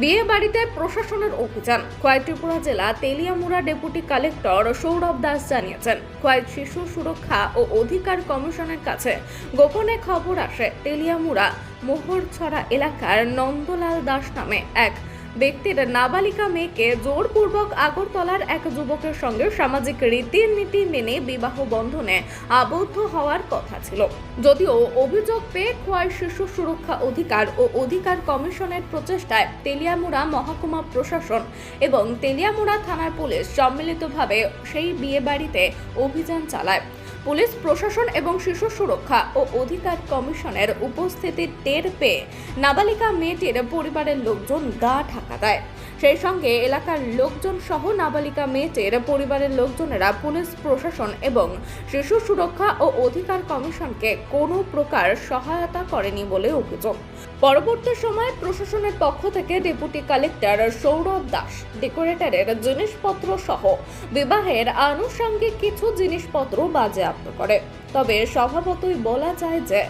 বিয়ে বাড়িতে প্রশাসনের অভিযান। খোয়াই ত্রিপুরা জেলা তেলিয়ামুড়া ডেপুটি কালেক্টর সৌরভ দাস জানিয়েছেন খোয়াই শিশু সুরক্ষা ও অধিকার কমিশনের কাছে গোপনে খবর আসে তেলিয়ামুড়া মোহরছড়া এলাকার নন্দলাল দাস নামে এক ব্যক্তির নাবালিকা মেয়েকে জোরপূর্বক আগরতলার এক যুবকের সঙ্গে সামাজিক রীতিনীতি মেনে বিবাহ বন্ধনে আবদ্ধ হওয়ার কথা ছিল। যদিও অভিযোগ পেয়ে খোয়াই শিশু সুরক্ষা অধিকার ও অধিকার কমিশনের প্রচেষ্টায় তেলিয়ামুড়া মহকুমা প্রশাসন এবং তেলিয়ামুড়া থানার পুলিশ সম্মিলিতভাবে সেই বিয়ে বাড়িতে অভিযান চালায়। পুলিশ, প্রশাসন এবং শিশু সুরক্ষা ও অধিকার কমিশনের উপস্থিতি টের পেয়ে নাবালিকা মেয়েটির পরিবারের লোকজন গা ঢাকা দেয়। সেই সঙ্গে এলাকার লোকজন সহ নাবালিকা মেয়েটির পরিবারের লোকজনেরা, পুলিশ, প্রশাসন এবং শিশু সুরক্ষা ও অধিকার কমিশনকে কোনো প্রকার সহায়তা করেনি বলে অভিযোগ। পরবর্তী সময়ে প্রশাসনের পক্ষ থেকে ডেপুটি কালেক্টর সৌরভ দাস, ডেকোরেটরের জিনিসপত্র সহ বিবাহের আনুষঙ্গিক কিছু জিনিসপত্র বাজেয়াপ্ত করে। তবে স্বভাবতই বলা যায় যে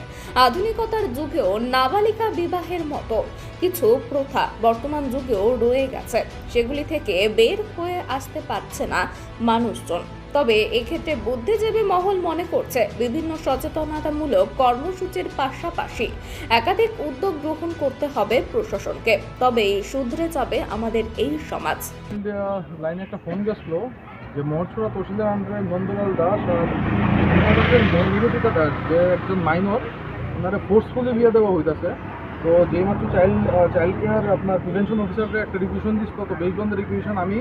আধুনিকতার যুগেও নাবালিকা বিবাহের মতো কিছু প্রথা বর্তমান যুগেও রয়ে গেছে। সেগুলি থেকে বের হয়ে আসতে পারছে না মানুষজন। তবে এক্ষেত্রে বুদ্ধিজীবী মহল মনে করছে, বিভিন্ন সচেতনতামূলক কর্মসূচির পাশাপাশি একাধিক উদ্যোগ গ্রহণ করতে হবে প্রশাসনকে। তবেই শুধরে যাবে আমাদের এই সমাজ। লাইনে একটা ফোন গেছিল যে মহরছড়া তহসিলদার আন্ডারে নন্দলাল দাস আর নিবেদিতা দাস যে একজন মাইনর ওনারা ফোর্সফুলি বিয়ে দেওয়া হইতাছে। তো যেই মাত্র চাইল্ড চাইল্ড কেয়ার আপনার প্রিভেনশন অফিসারকে একটা রিকুয়েশন দিছিল, তো বেসড অন রিকুয়েশন আমি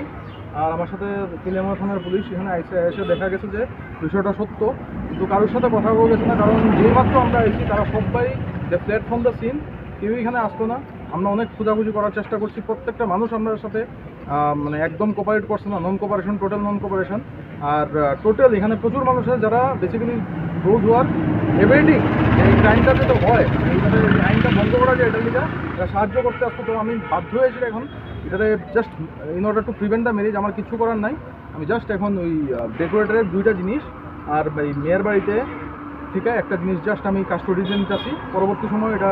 আর আমার সাথে তেলিয়ামা থানার পুলিশ এখানে এসে এসে দেখা গেছে যে বিষয়টা সত্য। কিন্তু কারোর সাথে কথা বলা গেছে না, কারণ যেই মাত্র আমরা এসেছি তারা সবাই যে প্ল্যাটফর্ম দ্য সিন কেউ এখানে আসতো না। আমরা অনেক খোঁজাখুঁজি করার চেষ্টা করছি, প্রত্যেকটা মানুষ আমাদের সাথে মানে একদম কোপারেট করছে না non cooperation total non cooperation আর টোটাল এখানে প্রচুর মানুষ আছে যারা বেসিক্যালি রোজ ওয়ার এভরিডিং এই ক্রাইমটা যেটা হয় এইটাতে এই আইনটা বন্ধ করা যায়, এটা এরা সাহায্য করতে আসতো তো আমি বাধ্য হয়েছি এখন এটাতে just in order to prevent the marriage আমার কিছু করার নাই। আমি জাস্ট এখন ওই ডেকোরেটরের দুইটা জিনিস আর এই মেয়ের বাড়িতে ঠিক আছে একটা জিনিস জাস্ট আমি কাস্টোডিতে নিতেছি পরবর্তী সময় এটা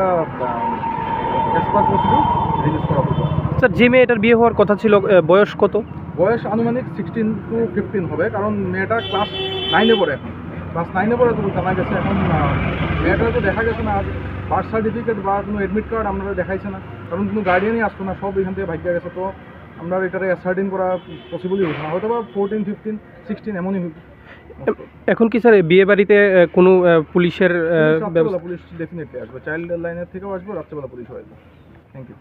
অ্যাজ প্রসিডিউর রিলিজ করা হবে স্যার যে মেয়েটার বিয়ে হওয়ার কথা ছিল বয়স কত? বয়স আনুমানিক সিক্সটিন টু ফিফটিন হবে কারণ মেয়েটা ক্লাস নাইনে পড়ে এখন। ক্লাস নাইনে পড়ে তো জানা গেছে এখন মেয়েটা তো দেখা গেছে না আর বার্থ সার্টিফিকেট বা কোনো অ্যাডমিট কার্ড আমরা দেখাইছে না কারণ কোনো গার্ডিয়ানই আসতো না সব এখান থেকে ভাগ্য গেছে। তো আমরা এটারে অ্যাসার্টিন করা পসিবলই হচ্ছে না হয়তো বা ফোরটিন ফিফটিন সিক্সটিন এমনই। এখন কি স্যার বিয়ে বাড়িতে কোনো পুলিশের পুলিশ ডেফিনেটলি আসবে। চাইল্ড লাইনের থেকেও আসবে রাত্রেবেলা পুলিশ হয়ে আসবে থ্যাংক ইউ